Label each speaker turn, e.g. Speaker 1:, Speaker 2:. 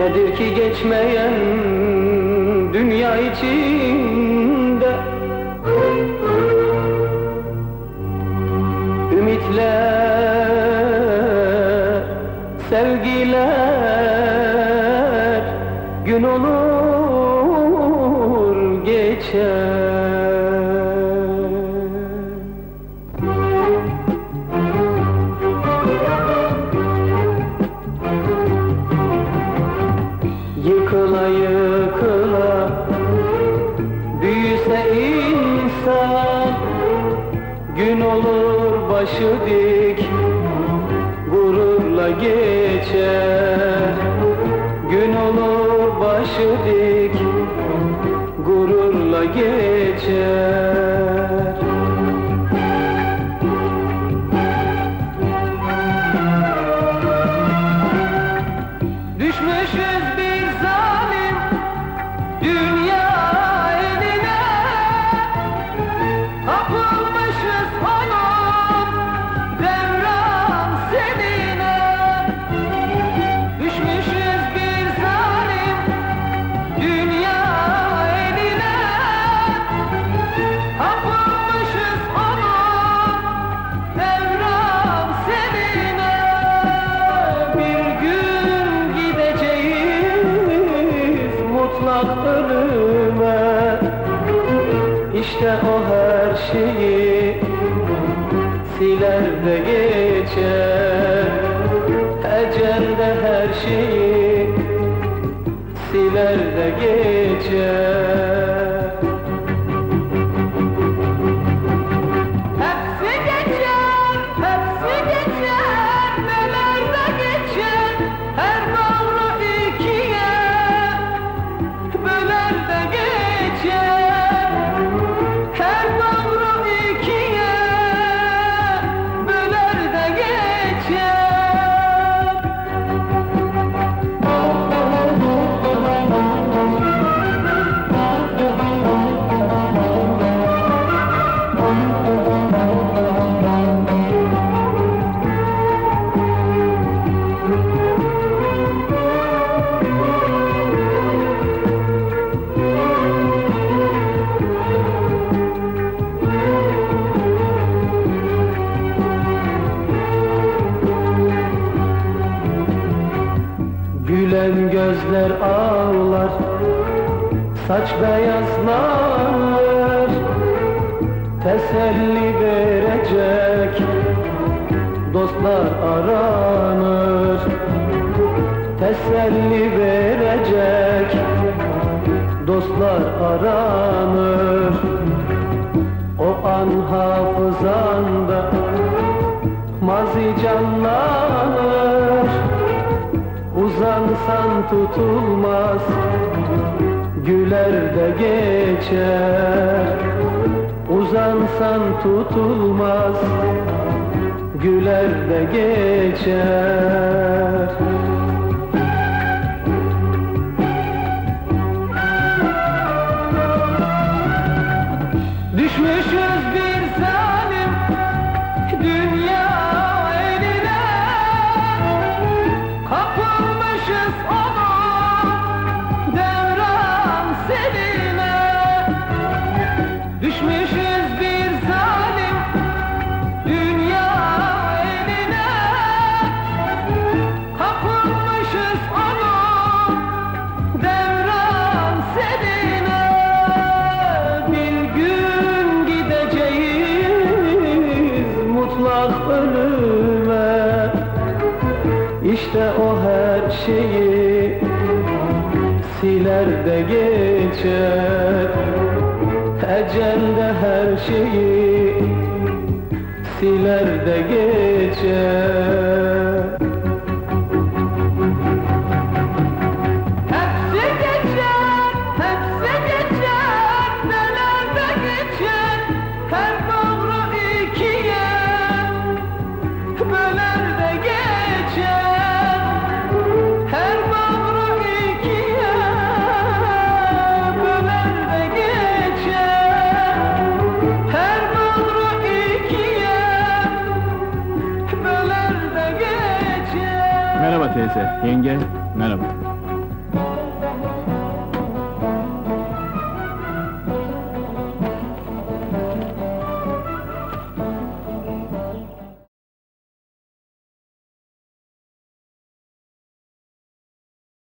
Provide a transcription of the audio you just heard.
Speaker 1: Nedir ki geçmeyen dünya içinde? Ümitler, sevgiler gün olur geçer başı dik gururla geçer. Gün olur başı dik gururla geçer İşte o her şeyi siler de geçer. Ecel de her şeyi siler de geçer Gülen gözler ağlar Saç beyazlar. Teselli verecek Dostlar aranır. Teselli verecek Dostlar aranır. O an hafızanda Mazi canlanır Uzansan tutulmaz Güler de geçer. Uzansan tutulmaz Güler de geçer. Düşmüşüz bir mutlak ölüme İşte o her şeyi siler de geçer. Ecel de her şeyi siler de geçer
Speaker 2: teyze, yenge, merhaba.